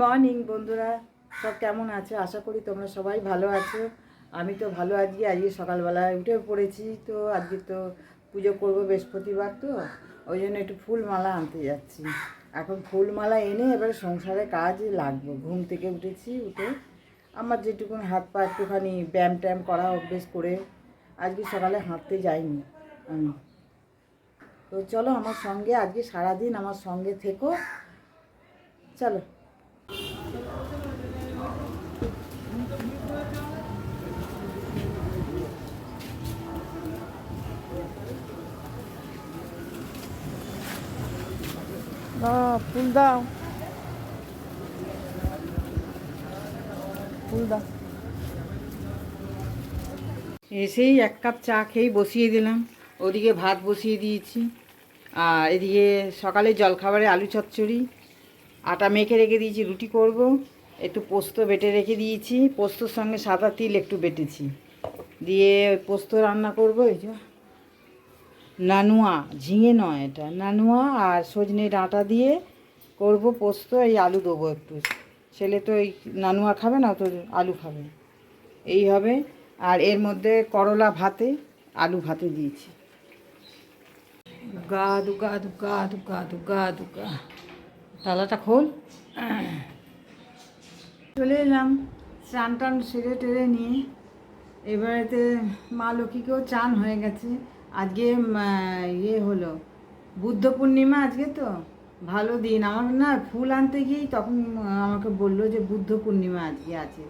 Morning, বন্ধুরা। সব কেমন আছে? আশা করি তোমরা সবাই ভালো আছো। আমি তো ভালো আজকে আজকে সকালবেলায় উঠে পড়েছি তো, আজকে তো পুজো করব বৃহস্পতিবার তো। ওই জন্য একটু ফুল মালা আনতে যাচ্ছি। এখন ফুল মালা এনে এবার সংসারে কাজ লাগবো। ঘুম থেকে উঠেছি উঠে আমার যেটুকুন হাত পা, একটুখানি ব্যায়াম ট্যায়াম করা অভ্যেস করে আজকে সকালে হাঁটতে যাইনি আমি। তো চলো আমার সঙ্গে, আজকে সারাদিন আমার সঙ্গে থেকো। চলো। ফুল দাও। ফুল দাও। এসেই এক কাপ চা খেয়েই বসিয়ে দিলাম। ওদিকে ভাত বসিয়ে দিয়েছি। আর এদিকে সকালে জলখাবারে আলু চচ্চড়ি। আটা মেখে রেখে দিয়েছি, রুটি করব। একটু পোস্ত বেটে রেখে দিয়েছি। পোস্তর সঙ্গে সাদা তিল একটু বেটেছি। দিয়ে পোস্ত রান্না করব, এই যে। নানুয়া ঝিঙে নয় এটা। নানুয়া আর সজনে ডাঁটা দিয়ে করব পোস্ত এই আলু দেবো একটু। ছেলে তো এই নানুয়া খাবে না তো আলু খাবে। এই হবে। আর এর মধ্যে করলা ভাতে আলু ভাতে দিয়েছি। গা দুগা দুগা দুগা দুগা দুগা তালাটা খোল। চলে এলাম স্নান টান সেরে টেরে নিয়ে। এবারেতে মা লক্ষ্মীকেও চান হয়ে গেছে। আজকে ইয়ে হলো, বুদ্ধ পূর্ণিমা আজকে তো, ভালো দিন। আমার না ফুল আনতে গিয়েই তখন আমাকে বলল যে বুদ্ধ পূর্ণিমা আজকে আছে।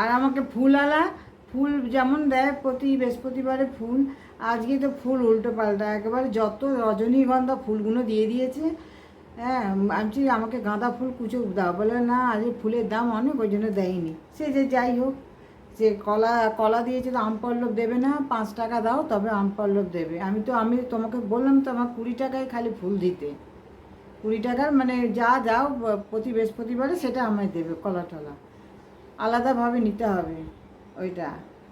আর আমাকে ফুল আলা ফুল যেমন দেয় প্রতি বৃহস্পতিবারে ফুল, আজকে তো ফুল উল্টো পাল্টা। একেবারে যত রজনীগন্ধা ফুলগুলো দিয়ে দিয়েছে হ্যাঁ আমি আমাকে গাঁদা ফুল কুচো দাও। বলে, না, আজকে ফুলের দাম অনেক, ওই জন্য দেয়নি। সে যে যাই হোক যে কলা কলা দিয়েছে তো আম পল্লব দেবে না, পাঁচ টাকা দাও, তবে আম পল্লব দেবে। আমি তো, আমি তোমাকে বললাম তো আমার কুড়ি টাকায় খালি ফুল দিতে। কুড়ি টাকার মানে যা যাও প্রতি বৃহস্পতিবারে সেটা আমায় দেবে কলা টলা। আলাদাভাবে নিতে হবে ওইটা।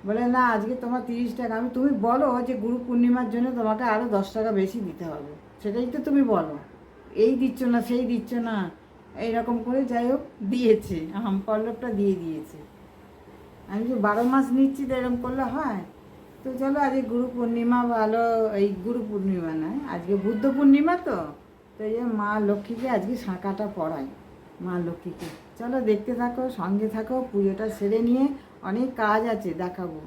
বলে, না, আজকে তোমার তিরিশ টাকা। আমি, তুমি বলো যে গুরু পূর্ণিমার জন্য তোমাকে আরও দশ টাকা বেশি দিতে হবে। সেটাই তো তুমি বলো। এই দিচ্ছ না, সেই দিচ্ছ না, এইরকম করে যাই হোক, দিয়েছে। আম পল্লবটা দিয়ে দিয়েছে। আমি যে বারো মাস নিচ্ছি তো এরকম করলে হয়। তো চলো আজকে গুরু পূর্ণিমা ভালো, এই গুরু পূর্ণিমা নয় আজকে বুদ্ধ পূর্ণিমা তো তো এই মা লক্ষ্মীকে আজকে সাঁকাটা পড়াই, মা লক্ষ্মীকে। চলো দেখতে থাকো, সঙ্গে থাকো, পুজোটা সেরে নিয়ে অনেক কাজ আছে, দেখাবো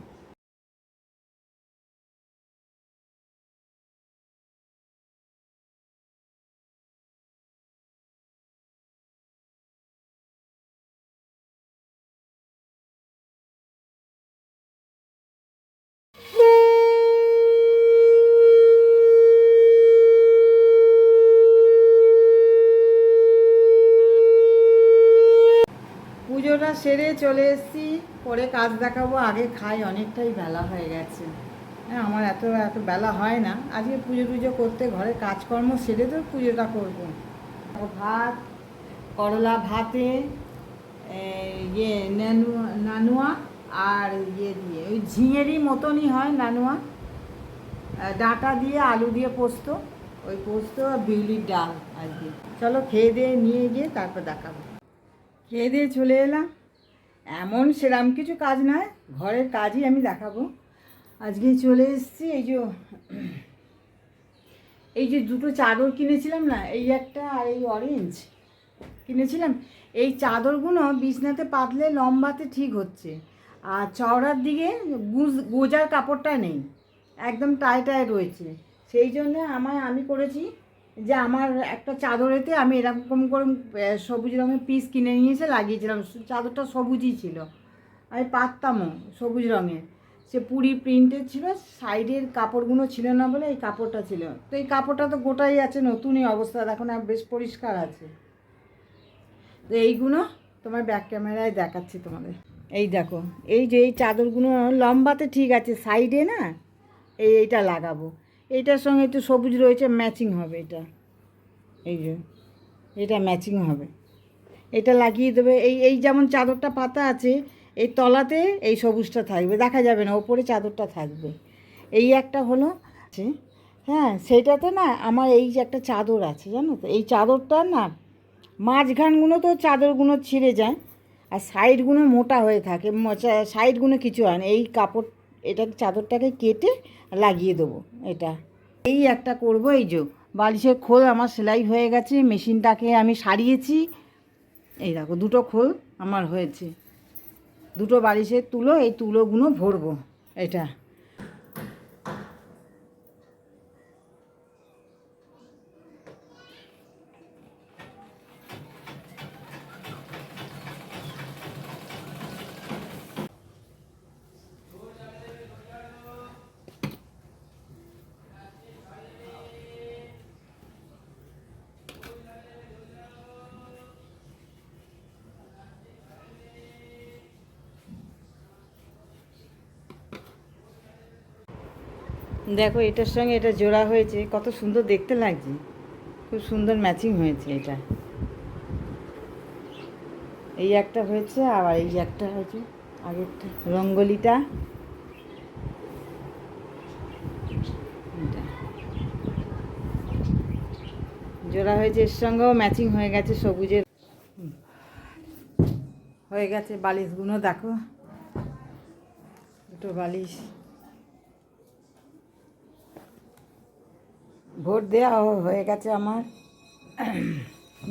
পুজোটা সেরে চলে এসেছি। পরে কাজ দেখাবো, আগে খাই, অনেকটাই বেলা হয়ে গেছে। হ্যাঁ আমার এত এত বেলা হয় না। আজকে পুজো টুজো করতে ঘরে কাজকর্ম সেরে তো পুজোটা করব। ভাত, করলা ভাতে ইয়ে নানু, নানুয়া আর ইয়ে দিয়ে, ওই ঝিঙেরই মতনই হয় নানুয়া। ডাঁটা দিয়ে, আলু দিয়ে পোস্ত, ওই পোস্ত আর বিউলির ডাল আজকে। চলো খেয়ে দিয়ে নিয়ে গিয়ে তারপর দেখাবো। খেয়ে দিয়ে চলে এলাম। এমন সেরাম কিছু কাজ নয়, ঘরের কাজই আমি দেখাবো। আজকে চলে এসেছি, এই যে এই যে দুটো চাদর কিনেছিলাম না, এই একটা আর এই অরেঞ্জ কিনেছিলাম। এই চাদরগুলো বিছনাতে পাতলে লম্বাতে ঠিক হচ্ছে। আর চওড়ার দিকে গুজ, গোজার কাপড়টা নেই, একদম টাই টাই রয়েছে। সেই জন্য আমায়, আমি করেছি যে আমার একটা চাদরেতে আমি এরকম করে সবুজ রঙের পিস কিনে নিয়ে এসে লাগিয়েছিলাম। চাদরটা সবুজই ছিল। আমি পারতামও সবুজ রঙের। সে পুরি প্রিন্টের ছিল সাইডের কাপড়গুলো ছিল না বলে এই কাপড়টা ছিল। তো এই কাপড়টা তো গোটাই আছে, নতুনই অবস্থা। এখন আর বেশ পরিষ্কার আছে। তো এইগুলো তোমার ব্যাক ক্যামেরায় দেখাচ্ছি তোমাদের। এই দেখো, এই যে এই চাদরগুলো লম্বাতে ঠিক আছে সাইডে না, এই এইটা লাগাবো। এইটার সঙ্গে একটু সবুজ রয়েছে ম্যাচিং হবে এটা। এই যে, এটা ম্যাচিং হবে। এটা লাগিয়ে দেবে, এই এই যেমন চাদরটা পাতা আছে, এই তলাতে এই সবুজটা থাকবে, দেখা যাবে না, ওপরে চাদরটা থাকবে। এই একটা হলো, আছে। হ্যাঁ সেইটাতে না আমার এই যে একটা চাদর আছে, জানো তো, এই চাদরটা না, মাঝখানগুলো তো চাদরগুলো ছিঁড়ে যায়, আর সাইডগুলো মোটা হয়ে থাকে সাইডগুলো কিছু হয় না, এই কাপড় এটা চাদরটাকে কেটে লাগিয়ে দেবো এটা। এই একটা করব, এই যে বালিশের খোল আমার সেলাই হয়ে গেছে, মেশিনটাকে আমি সারিয়েছি। এই দেখো, দুটো খোল আমার হয়েছে। দুটো বালিশের তুলো, এই তুলোগুলো ভরবো, এটা। দেখো, এটার সঙ্গে এটা জোড়া হয়েছে, কত সুন্দর দেখতে লাগছে। খুব সুন্দর ম্যাচিং হয়েছে এটা। এই একটা হয়েছে, আবার এই একটা হয়েছে, আগেরটা। রঙ্গোলিটা। জোড়া হয়েছে, এর সঙ্গেও ম্যাচিং হয়ে গেছে সবুজের। হয়ে গেছে বালিশগুলো, দেখো। দুটো বালিশ। ভোট দেওয়া হয়ে গেছে আমার।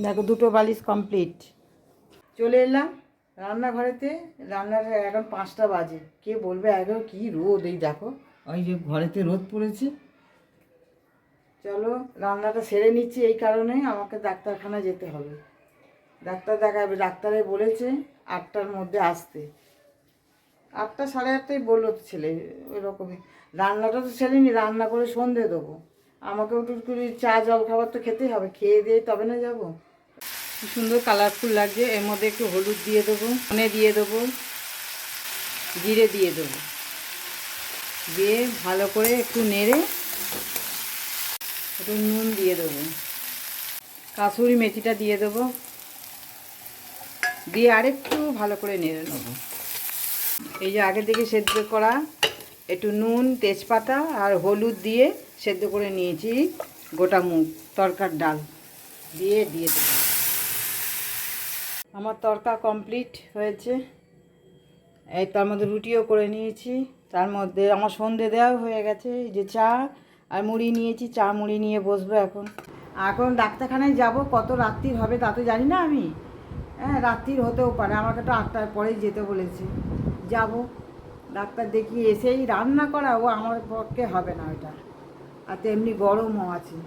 দেখো, দুটো বালিশ কমপ্লিট চলে এলাম রান্নাঘরেতে। রান্নার এখন পাঁচটা বাজে। কে বলবে এখন কি রোদ, এই দেখো। ওই যে ঘরেতে রোদ পড়েছে। চলো, রান্নাটা সেরে নিচ্ছি এই কারণে। আমাকে ডাক্তারখানা যেতে হবে। ডাক্তার দেখাবে। ডাক্তারে বলেছে আটটার মধ্যে আসতে। আটটা সাড়ে আটটাই বলল ছেলে, ওই রকমই। রান্নাটা তো ছেড়েনি রান্না করে সন্ধে দেবো। আমাকেও করে চা জল খাবার তো খেতেই হবে, খেয়ে দিয়ে তবে না যাব? সুন্দর কালারফুল লাগছে। এর মধ্যে একটু হলুদ দিয়ে দেবো, ধনে দিয়ে দেবো, জিরে দিয়ে দেবো। দিয়ে ভালো করে একটু নেড়ে একটু নুন দিয়ে দেবো। কাসুরি মেথিটা দিয়ে দেবো। দিয়ে আরেকটু ভালো করে নেড়ে নেব। এই যে আগে থেকে সেদ্ধ করা একটু নুন, তেজপাতা আর হলুদ দিয়ে সেদ্ধ করে নিয়েছি গোটা মুগ, তরকার ডাল দিয়ে দিয়ে দেবো। আমার তরকা কমপ্লিট হয়েছে। এই তার মধ্যে রুটিও করে নিয়েছি। তার মধ্যে আমার সন্ধে দেওয়াও হয়ে গেছে। যে চা আর মুড়ি নিয়েছি, চা মুড়ি নিয়ে বসবো এখন। এখন ডাক্তারখানায় যাব, কত রাত্রির হবে তা তো জানি না আমি। হ্যাঁ রাত্রির হতেও পারে। আমাকে তো আটটার পরেই যেতে বলেছে। যাব। ডাক্তার দেখিয়ে এসেই রান্না করা, ও আমার পক্ষে হবে না ওটা আর তেমনি গরমও আছে।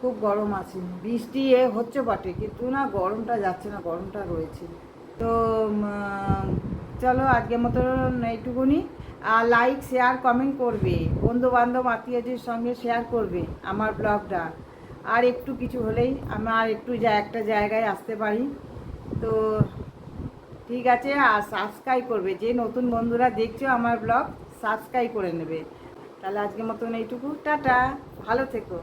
খুব গরম আছে। বৃষ্টি এ হচ্ছে বটে, কিন্তু না গরমটা যাচ্ছে না, গরমটা রয়েছে। তো চলো আজকের মতন এইটুকুনি। আর লাইক শেয়ার কমেন্ট করবে। বন্ধু বান্ধব আত্মীয়দের সঙ্গে শেয়ার করবে আমার ব্লগটা। আর একটু কিছু হলেই আমার একটু যা একটা জায়গায় আসতে পারি। তো ঠিক আছে, আর সাবস্ক্রাইব করবে। যে নতুন বন্ধুরা দেখছ আমার ব্লগ সাবস্ক্রাইব করে নেবে। তাহলে আজকের মতন এইটুকু। টাটা। ভালো থেকো।